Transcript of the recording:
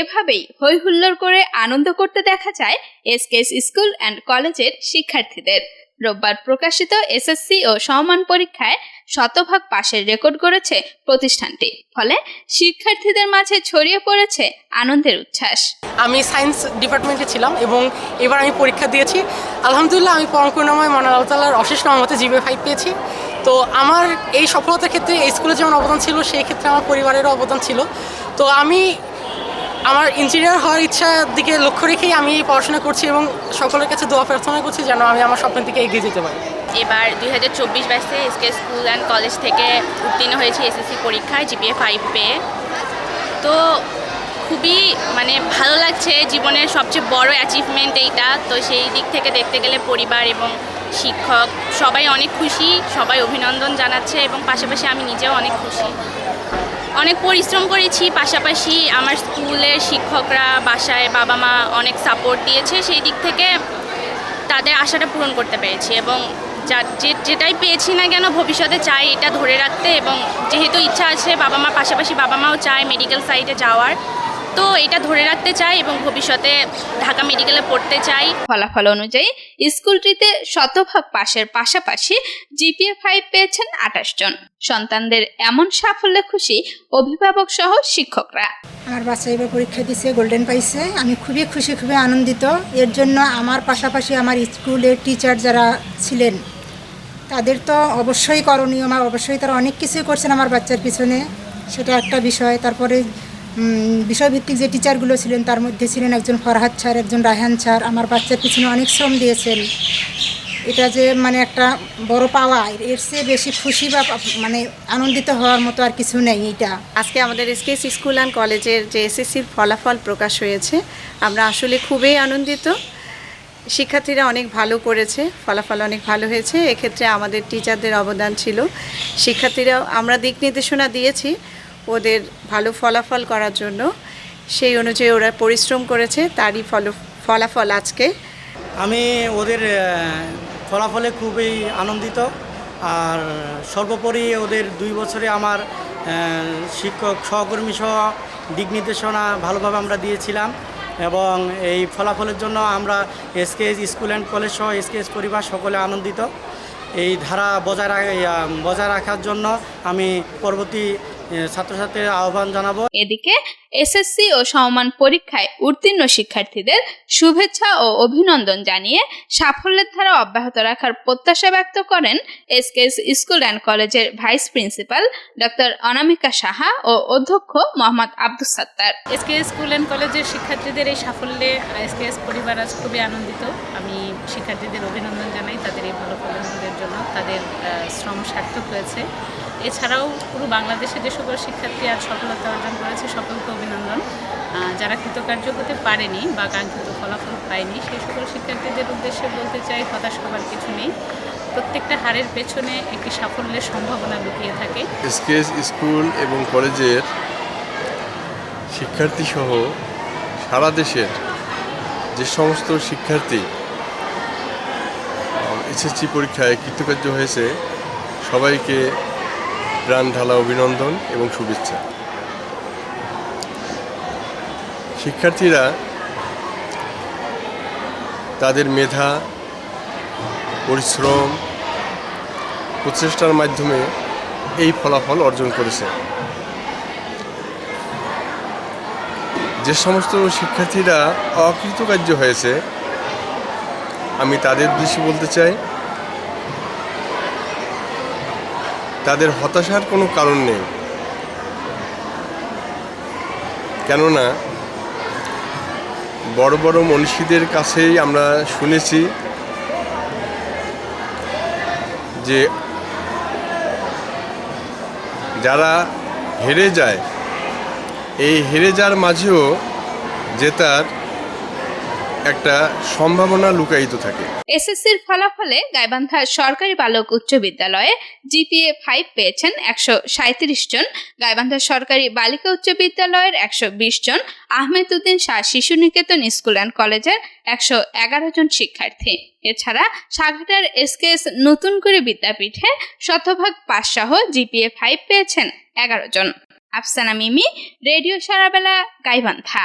এভাবেই হই হুল্লোড় করে আনন্দ করতে দেখা যায় এসকেএস স্কুল অ্যান্ড কলেজের শিক্ষার্থীদের। রোববার প্রকাশিত এসএসসি ও সমমান পরীক্ষায় শতভাগ পাশের রেকর্ড করেছে প্রতিষ্ঠানটি। ফলে শিক্ষার্থীদের মাঝে ছড়িয়ে পড়েছে আনন্দের উচ্ছ্বাস। আমি সায়েন্স ডিপার্টমেন্টে ছিলাম এবং এবার আমি পরীক্ষা দিয়েছি। আলহামদুলিল্লাহ, আমি পরমকরুণাময় মন আল্লাহ অশেষ রহমতে জিবে ফাইভ পেয়েছি। তো আমার এই সফলতার ক্ষেত্রে স্কুলে যেমন অবদান ছিল, সেই ক্ষেত্রে আমার পরিবারেরও অবদান ছিল। তো আমি আমার ইঞ্জিনিয়ার হওয়ার ইচ্ছার দিকে লক্ষ্য রেখেই আমি পড়াশোনা করছি এবং সকলের কাছে দোয়া প্রার্থনা করছি যেন আমি আমার স্বপ্নের দিকে এগিয়ে যেতে পারি। এবার দুই হাজার চব্বিশ বাইশে এসকে স্কুল অ্যান্ড কলেজ থেকে উত্তীর্ণ হয়েছি এসএসসি পরীক্ষায় জিপিএ ফাইভ পেয়ে তো খুবই মানে ভালো লাগছে জীবনের সবচেয়ে বড় অ্যাচিভমেন্ট এইটা। তো সেই দিক থেকে দেখতে গেলে পরিবার এবং শিক্ষক সবাই অনেক খুশি, সবাই অভিনন্দন জানাচ্ছে এবং পাশাপাশি আমি নিজেও অনেক খুশি। অনেক পরিশ্রম করেছি, পাশাপাশি আমার স্কুলের শিক্ষকরা, বাসায় বাবা মা অনেক সাপোর্ট দিয়েছে, সেই দিক থেকে তাদের আশাটা পূরণ করতে পেরেছি এবং যা, যে- যেটাই পেয়েছি না কেন ভবিষ্যতে চাই এটা ধরে রাখতে এবং যেহেতু ইচ্ছা আছে বাবা মা পাশাপাশি বাবা মাও চায় মেডিকেল সাইডে যাওয়ার তো এটা ধরে রাখতে চাই এবং ভবিষ্যতে ঢাকা মেডিকেলে পড়তে চাই। ফলাফল অনুযায়ী স্কুলটিতে শতভাগ পাশের পাশাপাশি জিপিএ ফাইভ পেয়েছেন আঠাশ জন। সন্তানদের এমন সাফল্যে খুশি অভিভাবক সহ শিক্ষকরা। আমার বাচ্চা এবার পরীক্ষা দিছে গোল্ডেন পাইছে। আমি খুবই খুশি খুবই আনন্দিত। এর জন্য আমার পাশাপাশি আমার স্কুলের টিচার যারা ছিলেন তাদের তো অবশ্যই করণীয়। আমার অবশ্যই তারা অনেক কিছুই করছেন আমার বাচ্চার পিছনে। সেটা একটা বিষয়। তারপরে বিষয়ভিত্তিক যে টিচারগুলো ছিলেন, তার মধ্যে ছিলেন একজন ফরহাদ স্যার, একজন রায়হান স্যার। আমার বাচ্চার পিছনে অনেক শ্রম দিয়েছেন। এটা যে মানে একটা বড় পাওয়া, এর চেয়ে বেশি খুশি বা মানে আনন্দিত হওয়ার মতো আর কিছু নেই এটা। আজকে আমাদের এসকেএস স্কুল অ্যান্ড কলেজের যে এসএসসির ফলাফল প্রকাশ হয়েছে, আমরা আসলে খুবই আনন্দিত। শিক্ষার্থীরা অনেক ভালো করেছে, ফলাফল অনেক ভালো হয়েছে। এক্ষেত্রে আমাদের টিচারদের অবদান ছিল। শিক্ষার্থীরা আমরা দিক নির্দেশনা দিয়েছি ওদের ভালো ফলাফল করার জন্য। সেই অনুযায়ী ওরা পরিশ্রম করেছে, তারই ফল, ফলাফল আজকে। আমি ওদের ফলাফলে খুবই আনন্দিত। আর সর্বোপরি ওদের দুই বছরে আমার শিক্ষক সহকর্মী সহ দিক নির্দেশনা ভালোভাবে আমরা দিয়েছিলাম। এবং এই ফলাফলের জন্য আমরা এসকেএস স্কুল অ্যান্ড কলেজ সহ এসকেএস পরিবার সকলে আনন্দিত। এই ধারা বজায় রাখা বজায় রাখার জন্য আমি পরবর্তী ছাত্রছাত্রীদের আহ্বান জানাব। এদিকে এসএসসি ও সমমান পরীক্ষায় উত্তীর্ণ শিক্ষার্থীদের শুভেচ্ছা ও অভিনন্দন জানিয়ে সাফল্যের ধারা অব্যাহত রাখার প্রত্যাশা ব্যক্ত করেন এসকেএস স্কুল অ্যান্ড কলেজের vice principal doctor Anamika Saha ও অধ্যক্ষ Mohammad Abdus Sattar. SK school and কলেজের শিক্ষার্থীদের এই সাফল্যে এসকেএস পরিবার আজ খুবই আনন্দিত। আমি শিক্ষার্থীদের অভিনন্দন জানাই তাদের এই ভালো ফলাফলের জন্য। তাদের শ্রম সার্থক হয়েছে। এছাড়াও পুরো বাংলাদেশে যে সকল শিক্ষার্থী আজ সফলতা অর্জন করেছে, সকলকে অভিনন্দন। যারা কৃতকার্য হতে পারেনি বা কাঙ্ক্ষিত ফলাফল পায়নি, সেই সকল শিক্ষার্থীদের উদ্দেশ্যে বলতে চাই, হতাশ হবার কিছু নেই। প্রত্যেকটা হারের পেছনে একটি সাফল্যের সম্ভাবনা লুকিয়ে থাকে। এসকেএস স্কুল এবং কলেজের শিক্ষার্থীসহ সারা দেশের যে সমস্ত শিক্ষার্থী এসএসসি পরীক্ষায় কৃতকার্য হয়েছে, সবাইকে প্রাণ ঢালা অভিনন্দন এবং শুভেচ্ছা। শিক্ষার্থীরা তাদের মেধা, পরিশ্রম, প্রচেষ্টার মাধ্যমে এই ফলাফল অর্জন করেছে। যে সমস্ত শিক্ষার্থীরা অকৃতকার্য হয়েছে, আমি তাদের উদ্দেশ্যে বলতে চাই, তাদের হতাশার কোনো কারণ নেই। কেননা বড় বড় মনীষীদের কাছেই আমরা শুনেছি যে যারা হেরে যায়, এই হেরে যাওয়ার মাঝেও জেতার একটা সম্ভাবনা লুকায়িত থাকে। এসএসসির ফলাফলে গাইবান্ধা সরকারি বালক উচ্চ বিদ্যালয়ে জিপিএ ফাইভ পেয়েছেন একশো সাঁত্রিশ জন, গাইবান্ধা সরকারি বালিকা উচ্চ বিদ্যালয়ের একশো বিশ জন, আহমেদ উদ্দিন শাহ শিশু নিকেতন স্কুল অ্যান্ড কলেজের একশো এগারো জন শিক্ষার্থী। এছাড়া সাঘাটার এসকেএস নতুন করে বিদ্যাপীঠে শতভাগ পাস সহ জিপিএ ফাইভ পেয়েছেন এগারো জন। আফসানা মিমি, রেডিও সারাবেলা, গাইবান্ধা।